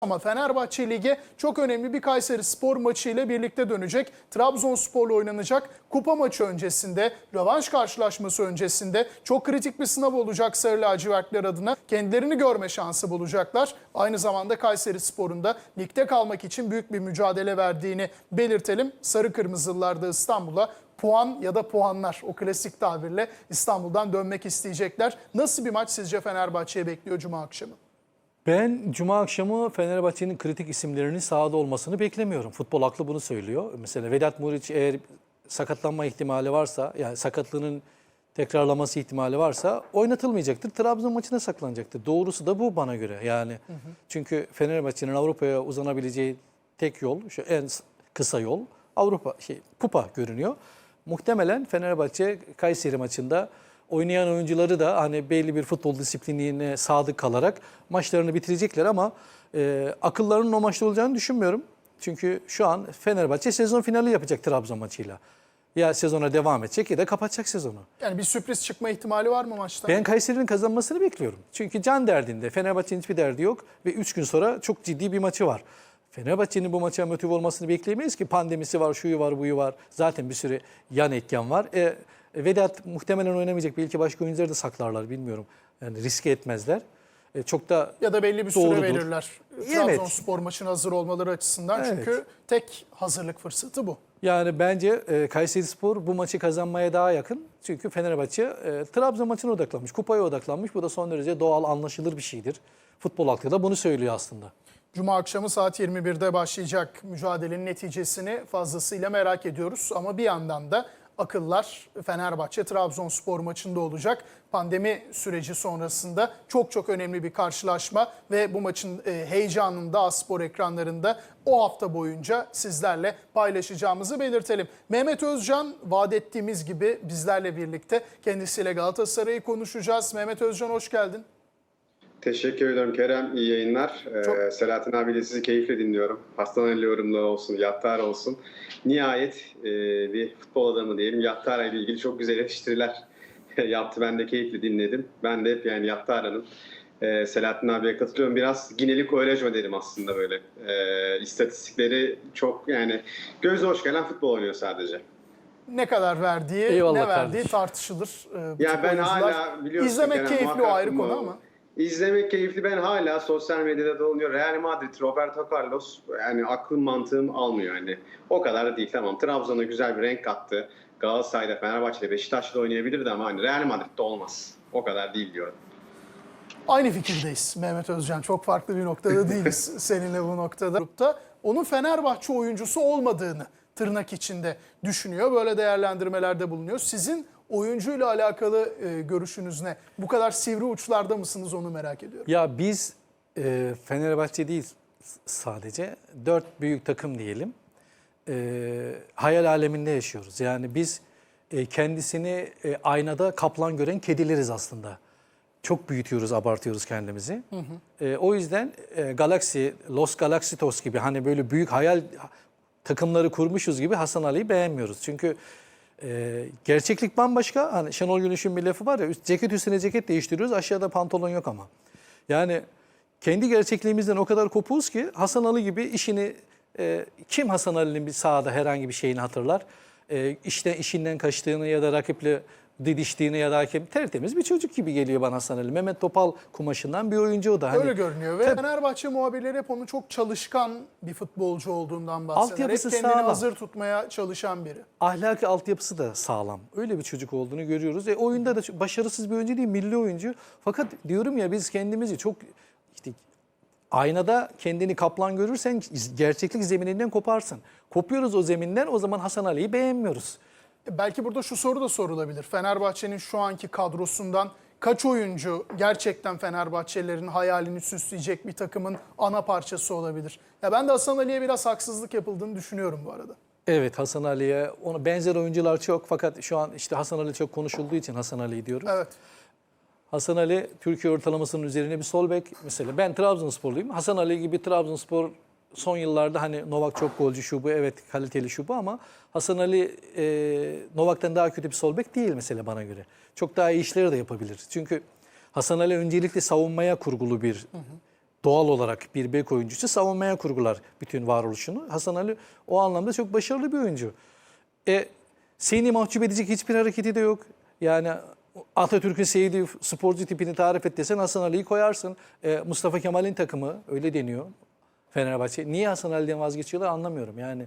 Ama Fenerbahçe Ligi çok önemli bir Kayseri Spor maçı ile birlikte dönecek. Trabzonspor'la oynanacak kupa maçı öncesinde, rövanş karşılaşması öncesinde çok kritik bir sınav olacak Sarı Lacivertler adına. Kendilerini görme şansı bulacaklar. Aynı zamanda Kayseri Spor'un da ligde kalmak için büyük bir mücadele verdiğini belirtelim. Sarı Kırmızılılar da İstanbul'a puan ya da puanlar o klasik tabirle İstanbul'dan dönmek isteyecekler. Nasıl bir maç sizce Fenerbahçe'ye bekliyor Cuma akşamı? Ben Cuma akşamı Fenerbahçe'nin kritik isimlerinin sahada olmasını beklemiyorum. Futbol aklı bunu söylüyor. Mesela Vedat Muriç eğer sakatlanma ihtimali varsa, yani sakatlığının tekrarlaması ihtimali varsa oynatılmayacaktır. Trabzon maçına saklanacaktır. Doğrusu da bu bana göre. Yani çünkü Fenerbahçe'nin Avrupa'ya uzanabileceği tek yol, şu en kısa yol Avrupa şey kupa görünüyor. Muhtemelen Fenerbahçe Kayseri maçında oynayan oyuncuları da hani belli bir futbol disiplinine sadık kalarak maçlarını bitirecekler ama e, akıllarının o maçta olacağını düşünmüyorum. Çünkü şu an Fenerbahçe sezon finali yapacak Trabzon maçıyla. Ya sezona devam edecek ya da kapatacak sezonu. Yani bir sürpriz çıkma ihtimali var mı maçta? Ben Kayseri'nin kazanmasını bekliyorum. Çünkü can derdinde. Fenerbahçe'nin hiçbir derdi yok ve 3 gün sonra çok ciddi bir maçı var. Fenerbahçe'nin bu maça motive olmasını bekleyemeyiz ki pandemisi var, şuyu var, buyu var. Zaten bir sürü yan etken var. E, Vedat muhtemelen oynamayacak. Belki başka oyuncuları da saklarlar bilmiyorum. Yani riske etmezler. E, çok da Ya da belli bir süre Doğrudur. verirler. Evet. Trabzonspor maçına hazır olmaları açısından. Evet. Çünkü tek hazırlık fırsatı bu. Yani bence e, Kayserispor bu maçı kazanmaya daha yakın. Çünkü Fenerbahçe e, Trabzon maçına odaklanmış, kupaya odaklanmış. Bu da son derece doğal, anlaşılır bir şeydir. Futbol aklı da bunu söylüyor aslında. Cuma akşamı saat 21'de başlayacak mücadelenin neticesini fazlasıyla merak ediyoruz. Ama bir yandan da akıllar Fenerbahçe Trabzonspor maçında olacak. Pandemi süreci sonrasında çok çok önemli bir karşılaşma ve bu maçın e, heyecanını da spor ekranlarında o hafta boyunca sizlerle paylaşacağımızı belirtelim. Mehmet Özcan vaat ettiğimiz gibi bizlerle birlikte kendisiyle Galatasaray'ı konuşacağız. Mehmet Özcan hoş geldin. Teşekkür ederim Kerem. İyi yayınlar. Çok- Ee, Selahattin abiyle sizi keyifle dinliyorum. Hastaneli yorumları olsun, Yattara olsun. Nihayet e, bir futbol adamı diyelim Yattara ile ilgili çok güzel eleştiriler yaptı. Ben de keyifle dinledim. Ben de hep yani Yattara'nın e, Selahattin abiye katılıyorum. Biraz Gineli Koyrajo dedim aslında böyle. E, istatistikleri çok yani göz hoş gelen futbol oynuyor sadece. ne kadar verdiği, Eyvallah ne verdiği kardeşim. tartışılır. Ee, Ya ben oyuncular. hala biliyorsun İzlemek keyifli o ayrı konu ama. İzlemek keyifli. Ben hala sosyal medyada dolanıyor. Real Madrid, Roberto Carlos yani aklım mantığım almıyor yani. O kadar da değil tamam. Trabzon'a güzel bir renk kattı. Galatasaray'da, Fenerbahçe'de, Beşiktaş'ta oynayabilirdi ama hani Real Madrid'de olmaz. O kadar değil diyorum. Aynı fikirdeyiz Mehmet Özcan. Çok farklı bir noktada değiliz seninle bu noktada. Grupta onun Fenerbahçe oyuncusu olmadığını tırnak içinde düşünüyor. Böyle değerlendirmelerde bulunuyor. Sizin oyuncuyla alakalı e, görüşünüz ne? Bu kadar sivri uçlarda mısınız onu merak ediyorum. Ya biz e, Fenerbahçe değil sadece dört büyük takım diyelim. E, hayal aleminde yaşıyoruz. Yani biz e, kendisini e, aynada kaplan gören kedileriz aslında. Çok büyütüyoruz, abartıyoruz kendimizi. E, o yüzden e, Galaxy, Los Galaxitos gibi hani böyle büyük hayal takımları kurmuşuz gibi Hasan Ali'yi beğenmiyoruz. Çünkü e, gerçeklik bambaşka. Hani Şenol Güneş'in bir lafı var ya, üst, ceket üstüne ceket değiştiriyoruz, aşağıda pantolon yok ama. Yani kendi gerçekliğimizden o kadar kopuğuz ki Hasan Ali gibi işini e, kim Hasan Ali'nin bir sahada herhangi bir şeyini hatırlar? E, işte işinden kaçtığını ya da rakiple didiştiğini ya da tertemiz bir çocuk gibi geliyor bana Ali. Mehmet Topal kumaşından bir oyuncu o da. Hani, Öyle görünüyor ve Fenerbahçe muhabirleri hep onu çok çalışkan bir futbolcu olduğundan bahseder. Hep kendini sağlam. hazır tutmaya çalışan biri. ahlaki altyapısı da sağlam. Öyle bir çocuk olduğunu görüyoruz. E, oyunda da başarısız bir oyuncu değil, milli oyuncu. Fakat diyorum ya biz kendimizi çok işte aynada kendini kaplan görürsen gerçeklik zemininden koparsın. Kopuyoruz o zeminden o zaman Hasan Ali'yi beğenmiyoruz. Belki burada şu soru da sorulabilir. Fenerbahçe'nin şu anki kadrosundan kaç oyuncu gerçekten Fenerbahçelilerin hayalini süsleyecek bir takımın ana parçası olabilir? Ya ben de Hasan Ali'ye biraz haksızlık yapıldığını düşünüyorum bu arada. Evet Hasan Ali'ye ona benzer oyuncular çok fakat şu an işte Hasan Ali çok konuşulduğu için Hasan Ali diyorum. Evet. Hasan Ali Türkiye ortalamasının üzerine bir sol bek. Mesela ben Trabzonsporluyum. Hasan Ali gibi Trabzonspor son yıllarda hani Novak çok golcü şu bu evet kaliteli şu bu ama Hasan Ali e, Novak'tan daha kötü bir sol bek değil mesela bana göre. Çok daha iyi işleri de yapabilir. Çünkü Hasan Ali öncelikle savunmaya kurgulu bir doğal olarak bir bek oyuncusu savunmaya kurgular bütün varoluşunu. Hasan Ali o anlamda çok başarılı bir oyuncu. E, seni mahcup edecek hiçbir hareketi de yok. Yani Atatürk'ün sevdiği sporcu tipini tarif et desen Hasan Ali'yi koyarsın. E, Mustafa Kemal'in takımı öyle deniyor Fenerbahçe. Niye Hasan Ali'den vazgeçiyorlar anlamıyorum yani.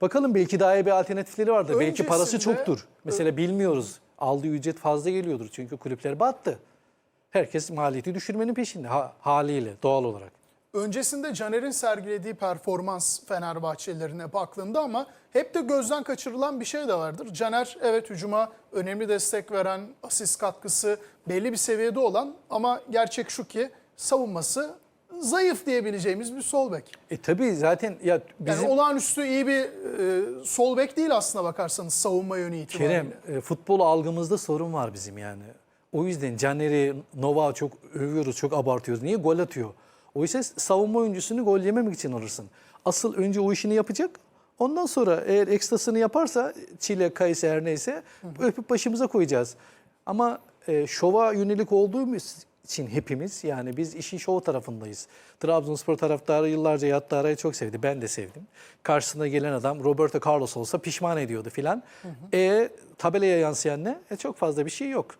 Bakalım belki daha iyi bir alternatifleri vardır. belki parası Öncesinde- çoktur. Mesela bilmiyoruz. Aldığı ücret fazla geliyordur. Çünkü kulüpler battı. Herkes maliyeti düşürmenin peşinde ha- haliyle doğal olarak. Öncesinde Caner'in sergilediği performans Fenerbahçelilerine baktığımda ama hep de gözden kaçırılan bir şey de vardır. Caner evet hücuma önemli destek veren, asist katkısı belli bir seviyede olan ama gerçek şu ki savunması zayıf diyebileceğimiz bir sol bek. E tabii zaten ya Yani bizim olağanüstü iyi bir e, sol bek değil aslına bakarsanız savunma yönü itibariyle. Kerem e, futbol algımızda sorun var bizim yani. O yüzden Caner'i, Nova çok övüyoruz, çok abartıyoruz. Niye? Gol atıyor. Oysa savunma oyuncusunu gol yememek için alırsın. Asıl önce o işini yapacak. Ondan sonra eğer ekstrasını yaparsa Çile, Kayısı her neyse öpüp başımıza koyacağız. Ama e, şova yönelik olduğumuz için hepimiz yani biz işin şov tarafındayız. Trabzonspor taraftarı yıllarca Yattara'yı çok sevdi. Ben de sevdim. Karşısına gelen adam Roberto Carlos olsa pişman ediyordu filan. E tabelaya yansıyan ne? E, çok fazla bir şey yok.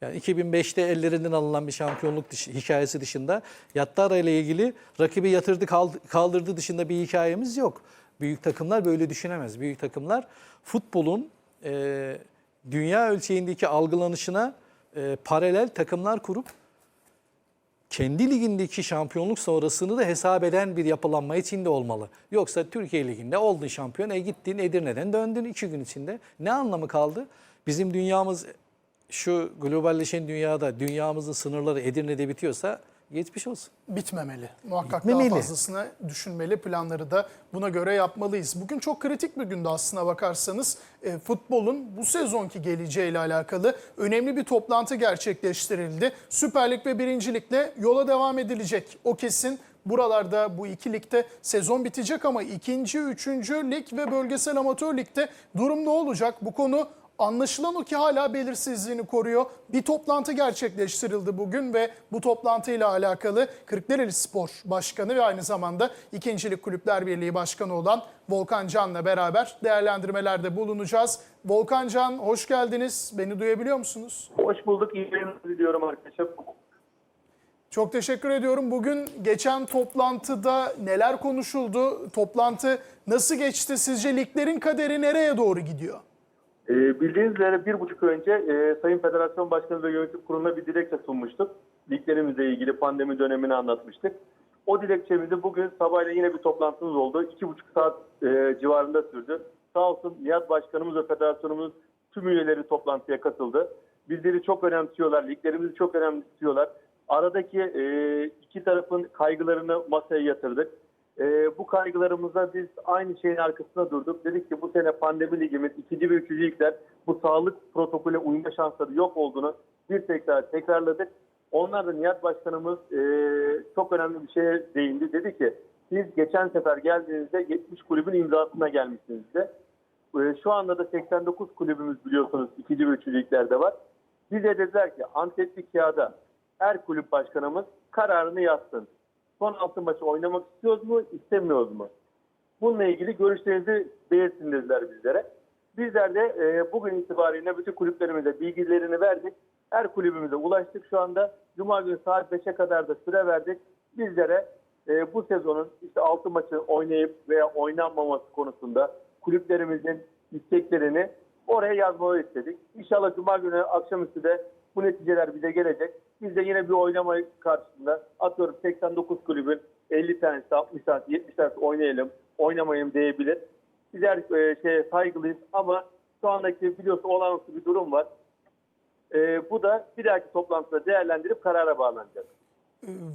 Yani 2005'te ellerinden alınan bir şampiyonluk hikayesi dışında Yattara ile ilgili rakibi yatırdı kaldı- kaldırdı dışında bir hikayemiz yok. Büyük takımlar böyle düşünemez. Büyük takımlar futbolun e, dünya ölçeğindeki algılanışına e, paralel takımlar kurup kendi ligindeki şampiyonluk sonrasını da hesap eden bir yapılanma içinde olmalı. Yoksa Türkiye Ligi'nde oldun şampiyon, e gittin Edirne'den döndün iki gün içinde. Ne anlamı kaldı? Bizim dünyamız şu globalleşen dünyada dünyamızın sınırları Edirne'de bitiyorsa geçmiş olsun. bitmemeli. Muhakkak Bitmemeli. daha fazlasını düşünmeli. Planları da buna göre yapmalıyız. Bugün çok kritik bir günde aslına bakarsanız. E, futbolun bu sezonki geleceğiyle alakalı önemli bir toplantı gerçekleştirildi. Süper Lig ve Birinci Lig'le yola devam edilecek. O kesin. Buralarda bu iki ligde sezon bitecek ama ikinci, üçüncü lig ve bölgesel amatör ligde durum ne olacak? Bu konu Anlaşılan o ki hala belirsizliğini koruyor. Bir toplantı gerçekleştirildi bugün ve bu toplantıyla alakalı Kırklareli Spor Başkanı ve aynı zamanda İkincilik Kulüpler Birliği Başkanı olan Volkan Can'la beraber değerlendirmelerde bulunacağız. Volkan Can hoş geldiniz. Beni duyabiliyor musunuz? Hoş bulduk. İyi yayınlar diliyorum arkadaşlar. Çok teşekkür ediyorum. Bugün geçen toplantıda neler konuşuldu? Toplantı nasıl geçti? Sizce liglerin kaderi nereye doğru gidiyor? Ee, bildiğiniz üzere bir buçuk önce e, Sayın Federasyon Başkanı ve Yönetim Kurulu'na bir dilekçe sunmuştuk. Liglerimizle ilgili pandemi dönemini anlatmıştık. O dilekçemizi bugün sabahleyin yine bir toplantımız oldu. İki buçuk saat e, civarında sürdü. Sağ olsun Nihat Başkanımız ve Federasyonumuz tüm üyeleri toplantıya katıldı. Bizleri çok önemsiyorlar, liglerimizi çok önemsiyorlar. Aradaki e, iki tarafın kaygılarını masaya yatırdık. E, bu kaygılarımızda biz aynı şeyin arkasında durduk. Dedik ki bu sene pandemi ligimiz ikinci ve üçüncü ligler bu sağlık protokole uyma şansları yok olduğunu bir tekrar tekrarladık. Onlar da Nihat Başkanımız e, çok önemli bir şeye değindi. Dedi ki siz geçen sefer geldiğinizde 70 kulübün imzasına gelmişsiniz de. E, şu anda da 89 kulübümüz biliyorsunuz ikinci ve üçüncü liglerde var. Bize dediler ki Antepli kağıda her kulüp başkanımız kararını yazsın. Son altı maçı oynamak istiyoruz mu, istemiyoruz mu? Bununla ilgili görüşlerinizi belirtin dediler bizlere. Bizler de e, bugün itibariyle bütün kulüplerimize bilgilerini verdik. Her kulübümüze ulaştık şu anda. Cuma günü saat 5'e kadar da süre verdik. Bizlere e, bu sezonun işte 6 maçı oynayıp veya oynanmaması konusunda kulüplerimizin isteklerini oraya yazmaları istedik. İnşallah Cuma günü akşamüstü de bu neticeler bize gelecek. Biz de yine bir oynama karşısında atıyorum 89 kulübün 50 tanesi, 60 tanesi, 70 tanesi oynayalım, oynamayalım diyebilir. Bizler e, şeye saygılıyız ama şu andaki biliyorsun olağanüstü bir durum var. E, bu da bir dahaki toplantıda değerlendirip karara bağlanacak.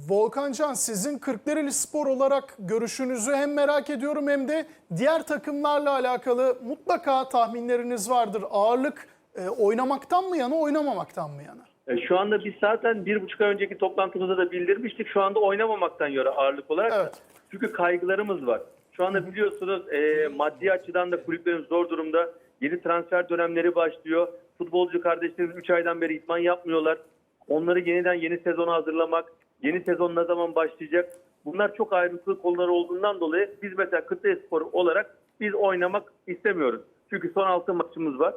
Volkan Can sizin Kırklareli Spor olarak görüşünüzü hem merak ediyorum hem de diğer takımlarla alakalı mutlaka tahminleriniz vardır. Ağırlık e, oynamaktan mı yana oynamamaktan mı yana? E, Şu anda biz zaten bir buçuk ay önceki toplantımızda da bildirmiştik. Şu anda oynamamaktan yöre ağırlık olarak. Evet. Çünkü kaygılarımız var. Şu anda biliyorsunuz e, maddi açıdan da kulüplerin zor durumda. Yeni transfer dönemleri başlıyor. Futbolcu kardeşlerimiz 3 aydan beri idman yapmıyorlar. Onları yeniden yeni sezona hazırlamak, Yeni sezon ne zaman başlayacak? Bunlar çok ayrıntılı konular olduğundan dolayı biz mesela Kırklareli Spor olarak biz oynamak istemiyoruz. Çünkü son altı maçımız var.